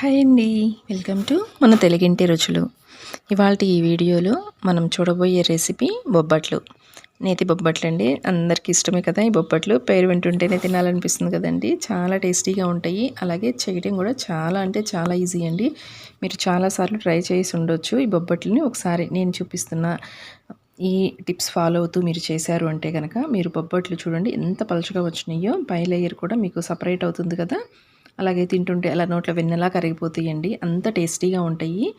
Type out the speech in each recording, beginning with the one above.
Hi అండి. Welcome to మన తెలుగింటి రుచులు. ఇవాళ ఈ వీడియోలో మనం చూడబోయే రెసిపీ బొబ్బట్లు. నేతి బొబ్బట్లు అండి. అందరికీ ఇష్టమే కదా ఈ బొబ్బట్లు. పేరు వింటుంటేనే తినాలనిపిస్తుంది కదండి. చాలా టేస్టీగా ఉంటాయి. అలాగే చేయడం కూడా చాలా అంటే చాలా ఈజీ అండి. మీరు చాలాసార్లు ట్రై చేసి ఉండొచ్చు ఈ బొబ్బట్లని. ఒకసారి నేను చూపిస్తున్న. ఈ టిప్స్ ఫాలో అవుతూ మీరు చేశారు అంటే కనుక మీరు బొబ్బట్లు చూడండి. ఎంత పలుచగా వచ్చినాయో పై లేయర్ కూడా మీకు సపరేట్ అవుతుంది కదా. అలాగే తింటుంటే అలా నోట్లో వెన్నెలా కరిగిపోతాయండి. అంత టేస్టీగా ఉంటాయి.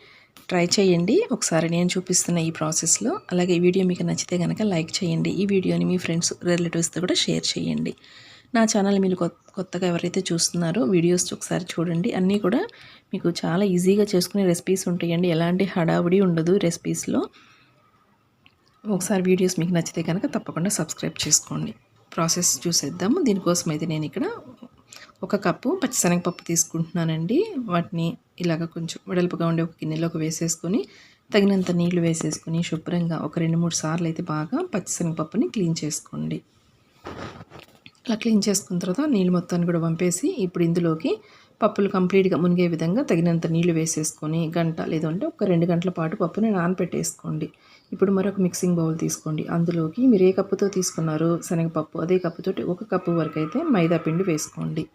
ట్రై చేయండి. ఒకసారి నేను చూపిస్తున్న ఈ ప్రాసెస్లో. అలాగే ఈ వీడియో మీకు నచ్చితే కనుక లైక్ చేయండి. ఈ వీడియోని మీ ఫ్రెండ్స్ రిలేటివ్స్తో కూడా షేర్ చేయండి. నా ఛానల్ మీరు కొత్తగా ఎవరైతే చూస్తున్నారో వీడియోస్ ఒకసారి చూడండి. అన్నీ కూడా మీకు చాలా ఈజీగా చేసుకునే రెసిపీస్ ఉంటాయండి. ఎలాంటి హడావుడి ఉండదు రెసిపీస్లో. ఒకసారి వీడియోస్ మీకు నచ్చితే కనుక తప్పకుండా సబ్స్క్రైబ్ చేసుకోండి. ప్రాసెస్ చూసేద్దాము. దీనికోసం అయితే నేను ఇక్కడ ఒక కప్పు పచ్చిశనగపప్పు తీసుకుంటున్నానండి. వాటిని ఇలాగ కొంచెం వెడల్పుగా ఉండే ఒక గిన్నెలోకి వేసేసుకొని తగినంత నీళ్ళు వేసేసుకొని శుభ్రంగా ఒక రెండు మూడు సార్లు అయితే బాగా పచ్చిశనగపప్పుని క్లీన్ చేసుకోండి. అలా క్లీన్ చేసుకున్న తర్వాత నీళ్ళు మొత్తాన్ని కూడా పంపేసి ఇప్పుడు ఇందులోకి పప్పులు కంప్లీట్గా మునిగే విధంగా తగినంత నీళ్ళు వేసేసుకొని గంట లేదంటే ఒక రెండు గంటల పాటు పప్పుని నానపెట్టేసుకోండి. ఇప్పుడు మరొక మిక్సింగ్ బౌల్ తీసుకోండి. అందులోకి మీరు ఏ కప్పుతో తీసుకున్నారో శనగపప్పు అదే కప్పుతోటి ఒక కప్పు వరకు అయితే మైదా పిండి వేసుకోండి.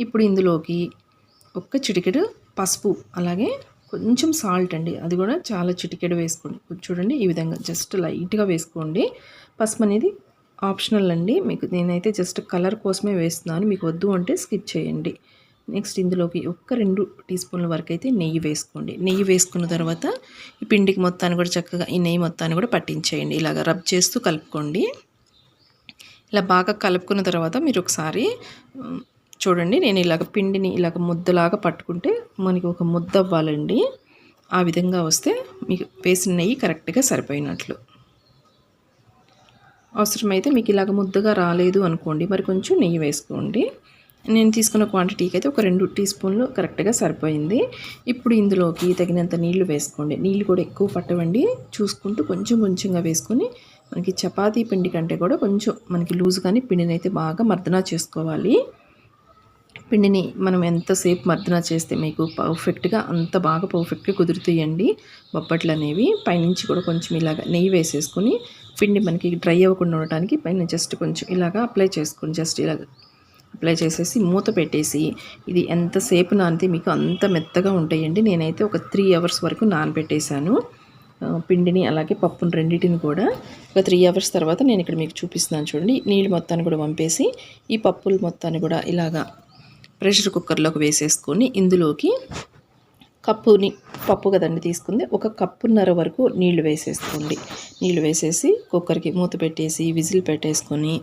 ఇప్పుడు ఇందులోకి ఒక్క చిటికెడు పసుపు అలాగే కొంచెం సాల్ట్ అండి. అది కూడా చాలా చిటికెడు వేసుకోండి. చూడండి ఈ విధంగా జస్ట్ లైట్గా వేసుకోండి. పసుపు అనేది ఆప్షనల్ అండి. మీకు నేనైతే జస్ట్ కలర్ కోసమే వేస్తున్నాను. మీకు వద్దు అంటే స్కిప్ చేయండి. నెక్స్ట్ ఇందులోకి ఒక్క రెండు టీ స్పూన్ల వరకు అయితే నెయ్యి వేసుకోండి. నెయ్యి వేసుకున్న తర్వాత ఈ పిండికి మొత్తాన్ని కూడా చక్కగా ఈ నెయ్యి మొత్తాన్ని కూడా పట్టించేయండి. ఇలాగ రబ్ చేస్తూ కలుపుకోండి. ఇలా బాగా కలుపుకున్న తర్వాత మీరు ఒకసారి చూడండి నేను ఇలాగ పిండిని ఇలాగ ముద్దలాగా పట్టుకుంటే మనకి ఒక ముద్ద అవ్వాలండి. ఆ విధంగా వస్తే మీకు వేసిన నెయ్యి కరెక్ట్గా సరిపోయినట్లు. అవసరమైతే మీకు ఇలాగ ముద్దగా రాలేదు అనుకోండి మరి కొంచెం నెయ్యి వేసుకోండి. నేను తీసుకున్న క్వాంటిటీకి అయితే ఒక రెండు టీ స్పూన్లు కరెక్ట్గా సరిపోయింది. ఇప్పుడు ఇందులోకి తగినంత నీళ్ళు వేసుకోండి. నీళ్ళు కూడా ఎక్కువ పట్టవండి. చూసుకుంటూ కొంచెం కొంచెంగా వేసుకొని మనకి చపాతీ పిండి కంటే కూడా కొంచెం మనకి లూజ్ కానీ పిండిని అయితే బాగా మర్దనా చేసుకోవాలి. పిండిని మనం ఎంతసేపు మర్దన చేస్తే మీకు పర్ఫెక్ట్గా అంత బాగా పర్ఫెక్ట్గా కుదురుతాయండి బొప్పట్లు అనేవి. పైనుంచి కూడా కొంచెం ఇలాగ నెయ్యి వేసేసుకొని పిండి మనకి డ్రై అవ్వకుండా ఉండటానికి పైన జస్ట్ కొంచెం ఇలాగా అప్లై చేసుకొని జస్ట్ ఇలాగ అప్లై చేసేసి మూత పెట్టేసి ఇది ఎంతసేపు నానితే మీకు అంత మెత్తగా ఉంటాయండి. నేనైతే ఒక త్రీ అవర్స్ వరకు నానబెట్టేశాను. పిండిని అలాగే పప్పును రెండింటిని కూడా ఒక త్రీ అవర్స్ తర్వాత నేను ఇక్కడ మీకు చూపిస్తున్నాను చూడండి. నీళ్ళు మొత్తాన్ని కూడా పంపేసి ఈ పప్పులు మొత్తాన్ని కూడా ఇలాగా ప్రెషర్ కుక్కర్లోకి వేసేసుకొని ఇందులోకి కప్పుని పప్పు కదండి తీసుకుంది. ఒక కప్పున్నర వరకు నీళ్ళు వేసేసుకోండి. నీళ్ళు వేసేసి కుక్కర్కి మూత పెట్టేసి విజిల్ పెట్టేసుకొని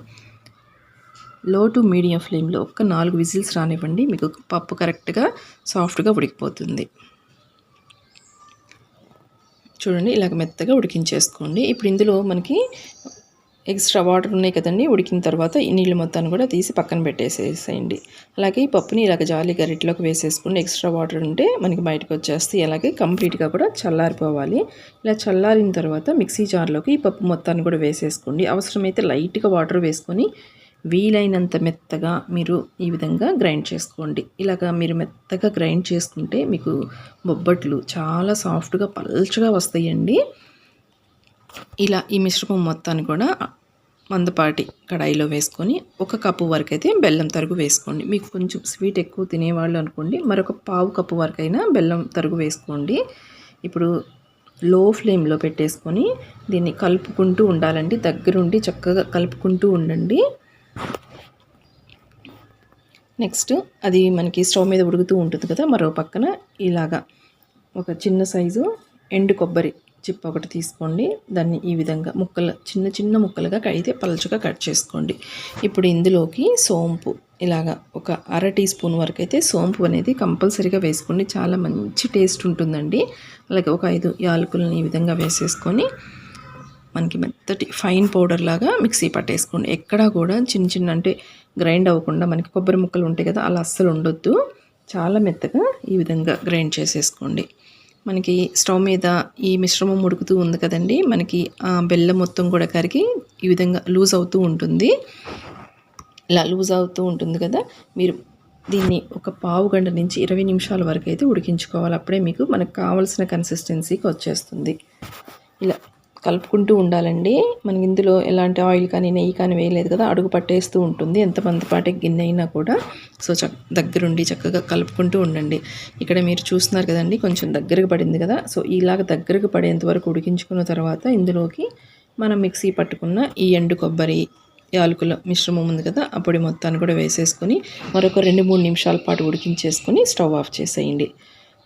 లో టు మీడియం ఫ్లేమ్లో ఒక్క నాలుగు విజిల్స్ రానివ్వండి. మీకు పప్పు కరెక్ట్గా సాఫ్ట్గా ఉడికిపోతుంది. చూడండి ఇలాగ మెత్తగా ఉడికించేసుకోండి. ఇప్పుడు ఇందులో మనకి ఎక్స్ట్రా వాటర్ ఉన్నాయి కదండి ఉడికిన తర్వాత ఈ నీళ్ళు మొత్తాన్ని కూడా తీసి పక్కన పెట్టేసేసేయండి. అలాగే ఈ పప్పుని ఇలాగ జాలి గరిటలోకి వేసేసుకుని ఎక్స్ట్రా వాటర్ ఉంటే మనకి బయటకు వచ్చేస్తే అలాగే కంప్లీట్గా కూడా చల్లారిపోవాలి. ఇలా చల్లారిన తర్వాత మిక్సీ జార్లోకి ఈ పప్పు మొత్తాన్ని కూడా వేసేసుకోండి. అవసరమైతే లైట్గా వాటర్ వేసుకొని వీలైనంత మెత్తగా మీరు ఈ విధంగా గ్రైండ్ చేసుకోండి. ఇలాగా మీరు మెత్తగా గ్రైండ్ చేసుకుంటే మీకు బొబ్బట్లు చాలా సాఫ్ట్గా పల్చగా వస్తాయండి. ఇలా ఈ మిశ్రమం మొత్తాన్ని కూడా మందపాటి కడాయిలో వేసుకొని ఒక కప్పు వరకు అయితే బెల్లం తరుగు వేసుకోండి. మీకు కొంచెం స్వీట్ ఎక్కువ తినేవాళ్ళు అనుకోండి మరొక పావు కప్పు వరకు అయినా బెల్లం తరుగు వేసుకోండి. ఇప్పుడు లో ఫ్లేమ్లో పెట్టేసుకొని దీన్ని కలుపుకుంటూ ఉండాలండి. దగ్గరుండి చక్కగా కలుపుకుంటూ ఉండండి. నెక్స్ట్ అది మనకి స్టవ్ మీద ఉడుకుతూ ఉంటుంది కదా మరో పక్కన ఇలాగా ఒక చిన్న సైజు ఎండు కొబ్బరి చిప్ ఒకటి తీసుకోండి. దాన్ని ఈ విధంగా ముక్కలు చిన్న చిన్న ముక్కలుగా కడిగితే పలుచగా కట్ చేసుకోండి. ఇప్పుడు ఇందులోకి సోంపు ఇలాగా ఒక అర టీ స్పూన్ వరకు అయితే సోంపు అనేది కంపల్సరీగా వేసుకోండి. చాలా మంచి టేస్ట్ ఉంటుందండి. అలాగే ఒక ఐదు యాలకులను ఈ విధంగా వేసేసుకొని మనకి మెత్తటి ఫైన్ పౌడర్ లాగా మిక్సీ పట్టేసుకోండి. ఎక్కడా కూడా చిన్న చిన్న అంటే గ్రైండ్ అవ్వకుండా మనకి కొబ్బరి ముక్కలు ఉంటాయి కదా అలా అస్సలు ఉండొద్దు. చాలా మెత్తగా ఈ విధంగా గ్రైండ్ చేసేసుకోండి. మనకి స్టవ్ మీద ఈ మిశ్రమం ఉడుకుతూ ఉంది కదండి మనకి ఆ బెల్లం మొత్తం కూడా కరిగి ఈ విధంగా లూజ్ అవుతూ ఉంటుంది. ఇలా లూజ్ అవుతూ ఉంటుంది కదా మీరు దీన్ని ఒక పావు గంట నుంచి ఇరవై నిమిషాల వరకు అయితే ఉడికించుకోవాలి. అప్పుడే మీకు మనకు కావాల్సిన కన్సిస్టెన్సీకి వచ్చేస్తుంది. ఇలా కలుపుకుంటూ ఉండాలండి. మనకి ఇందులో ఎలాంటి ఆయిల్ కానీ నెయ్యి కానీ వేయలేదు కదా అడుగు పట్టేస్తూ ఉంటుంది. ఎంతమంది పాటే గిన్నె అయినా కూడా. సో చక్ దగ్గరుండి చక్కగా కలుపుకుంటూ ఉండండి. ఇక్కడ మీరు చూస్తున్నారు కదండి కొంచెం దగ్గరకు పడింది కదా. సో ఇలాగ దగ్గరకు పడేంత వరకు ఉడికించుకున్న తర్వాత ఇందులోకి మనం మిక్సీ పట్టుకున్న ఈ ఎండు కొబ్బరి యాలకుల మిశ్రమం ఉంది కదా ఆ పొడి మొత్తాన్ని కూడా వేసేసుకొని మరొక రెండు మూడు నిమిషాల పాటు ఉడికించేసుకొని స్టవ్ ఆఫ్ చేసేయండి.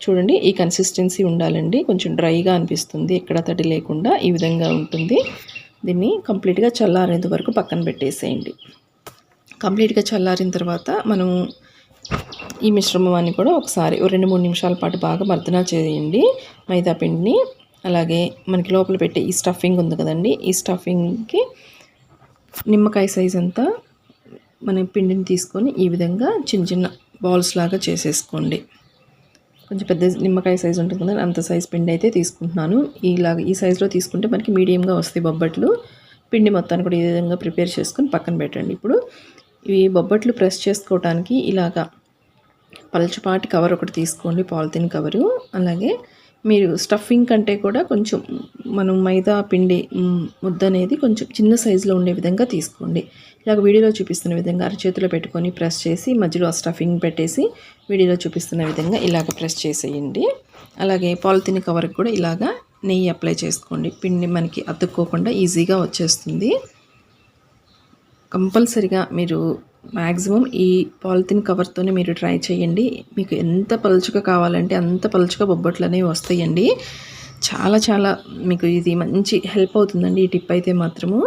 చూడండి ఈ కన్సిస్టెన్సీ ఉండాలండి. కొంచెం డ్రైగా అనిపిస్తుంది ఎక్కడ తడి లేకుండా ఈ విధంగా ఉంటుంది. దీన్ని కంప్లీట్గా చల్లారేంత వరకు పక్కన పెట్టేసేయండి. కంప్లీట్గా చల్లారిన తర్వాత మనము ఈ మిశ్రమాన్ని కూడా ఒకసారి రెండు మూడు నిమిషాల పాటు బాగా మర్దన చేయండి. మైదా పిండిని అలాగే మనకి లోపల పెట్టే ఈ స్టఫింగ్ ఉంది కదండి ఈ స్టఫింగ్కి నిమ్మకాయ సైజ్ అంతా మన పిండిని తీసుకొని ఈ విధంగా చిన్న చిన్న బాల్స్ లాగా చేసేసుకోండి. కొంచెం పెద్ద నిమ్మకాయ సైజ్ ఉంటుంది కదా అంత సైజ్ పిండి అయితే తీసుకుంటున్నాను. ఇలాగ ఈ సైజులో తీసుకుంటే మనకి మీడియంగా వస్తాయి బొబ్బట్లు. పిండి మొత్తాన్ని కూడా ఈ విధంగా ప్రిపేర్ చేసుకొని పక్కన పెట్టండి. ఇప్పుడు ఇవి బొబ్బట్లు ప్రెస్ చేసుకోవడానికి ఇలాగా పలచపాటి కవర్ ఒకటి తీసుకోండి పాలిథిన్ కవరు అలాగే మీరు స్టఫింగ్ కంటే కూడా కొంచెం మనం మైదా పిండి ముద్ద అనేది కొంచెం చిన్న సైజులో ఉండే విధంగా తీసుకోండి. ఇలాగ వీడియోలో చూపిస్తున్న విధంగా అరచేతిలో పెట్టుకొని ప్రెస్ చేసి మధ్యలో ఆ స్టఫింగ్ పెట్టేసి వీడియోలో చూపిస్తున్న విధంగా ఇలాగ ప్రెస్ చేసేయండి. అలాగే పాలిథిన్ కవర్కి కూడా ఇలాగా నెయ్యి అప్లై చేసుకోండి. పిండి మనకి అతుక్కోకుండా ఈజీగా వచ్చేస్తుంది. కంపల్సరిగా మీరు మ్యాక్సిమం ఈ పాలిథిన్ కవర్తోనే మీరు ట్రై చేయండి. మీకు ఎంత పలుచుగా కావాలంటే అంత పలుచుగా బొబ్బట్లు అనేవి వస్తాయండి. చాలా చాలా మీకు ఇది మంచి హెల్ప్ అవుతుందండి ఈ టిప్ అయితే మాత్రము.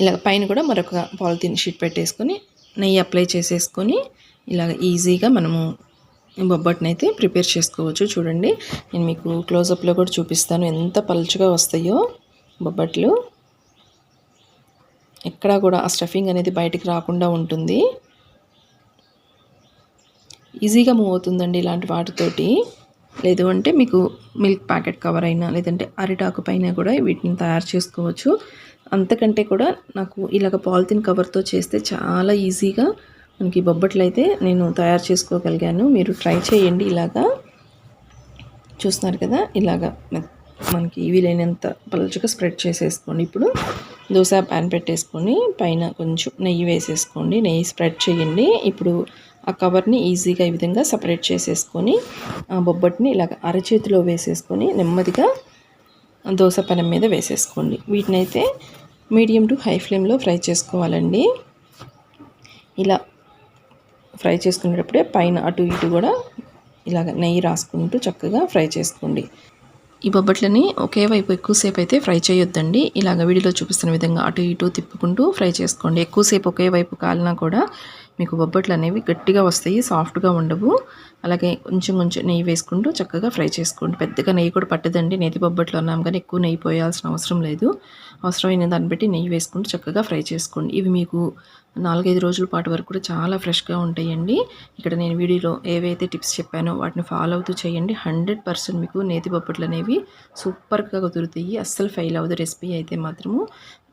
ఇలా పైన కూడా మరొక పాలిథిన్ షీట్ పెట్టేసుకొని నెయ్యి అప్లై చేసేసుకొని ఇలాగ ఈజీగా మనము బొబ్బట్ని అయితే ప్రిపేర్ చేసుకోవచ్చు. చూడండి నేను మీకు క్లోజప్లో కూడా చూపిస్తాను. ఎంత పలుచగా వస్తాయో బొబ్బట్లు. ఎక్కడా కూడా ఆ స్టఫింగ్ అనేది బయటికి రాకుండా ఉంటుంది. ఈజీగా మూవ్ అవుతుందండి ఇలాంటి వాటితోటి. లేదు అంటే మీకు మిల్క్ ప్యాకెట్ కవర్ అయినా లేదంటే అరిటాకు పైన కూడా వీటిని తయారు చేసుకోవచ్చు. అంతకంటే కూడా నాకు ఇలాగ పాలిథిన్ కవర్తో చేస్తే చాలా ఈజీగా మనకి బొబ్బట్లు అయితే నేను తయారు చేసుకోగలిగాను. మీరు ట్రై చేయండి ఇలాగా. చూస్తున్నారు కదా? ఇలాగా మనకి వీలైనంత పలుచగా స్ప్రెడ్ చేసేసుకోండి. ఇప్పుడు దోశ ప్యాన్ పెట్టేసుకొని పైన కొంచెం నెయ్యి వేసేసుకోండి. నెయ్యి స్ప్రెడ్ చేయండి. ఇప్పుడు ఆ కవర్ని ఈజీగా ఈ విధంగా సపరేట్ చేసేసుకొని ఆ బొబ్బట్ని ఇలాగ అరచేతిలో వేసేసుకొని నెమ్మదిగా దోశ పెనం మీద వేసేసుకోండి. వీటిని అయితే మీడియం టు హై ఫ్లేమ్లో ఫ్రై చేసుకోవాలండి. ఇలా ఫ్రై చేసుకునేటప్పుడే పైన అటు ఇటు కూడా ఇలాగ నెయ్యి రాసుకుంటూ చక్కగా ఫ్రై చేసుకోండి. ఈ బొబ్బట్లని ఒకే వైపు ఎక్కువసేపు అయితే ఫ్రై చేయొద్దండి. ఇలాగ వీడియోలో చూపిస్తున్న విధంగా అటు ఇటు తిప్పుకుంటూ ఫ్రై చేసుకోండి. ఎక్కువసేపు ఒకే వైపు కాలినా కూడా మీకు బొబ్బట్లు అనేవి గట్టిగా వస్తాయి సాఫ్ట్గా ఉండవు. అలాగే కొంచెం కొంచెం నెయ్యి వేసుకుంటూ చక్కగా ఫ్రై చేసుకోండి. పెద్దగా నెయ్యి కూడా పట్టదండి. నేతి బొబ్బట్లు అన్నాం కానీ ఎక్కువ నెయ్యి పోయాల్సిన అవసరం లేదు. అవసరమైన దాన్ని బట్టి నెయ్యి వేసుకుంటూ చక్కగా ఫ్రై చేసుకోండి. ఇవి మీకు నాలుగైదు రోజుల పాటు వరకు కూడా చాలా ఫ్రెష్గా ఉంటాయండి. ఇక్కడ నేను వీడియోలో ఏవైతే టిప్స్ చెప్పానో వాటిని ఫాలో అవుతూ చేయండి. హండ్రెడ్ పర్సెంట్ మీకు నేతి బొబ్బట్లు అనేవి సూపర్గా కుదురుతాయి. అస్సలు ఫెయిల్ అవ్వదు రెసిపీ అయితే మాత్రము.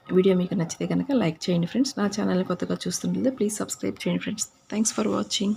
వీడియో మీకు నచ్చితే కనుక లైక్ చేయండి ఫ్రెండ్స్. నా ఛానల్ కొత్తగా చూస్తుంటే ప్లీజ్ సబ్స్క్రైబ్ చేయండి ఫ్రెండ్స్. Thanks for watching